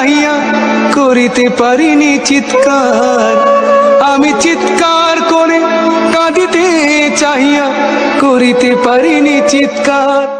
চাহিয়া করিতে পারিনি চিৎকার। আমি চিৎকার করে কাঁদিতে চাহিয়া করিতে পারিনি চিৎকার।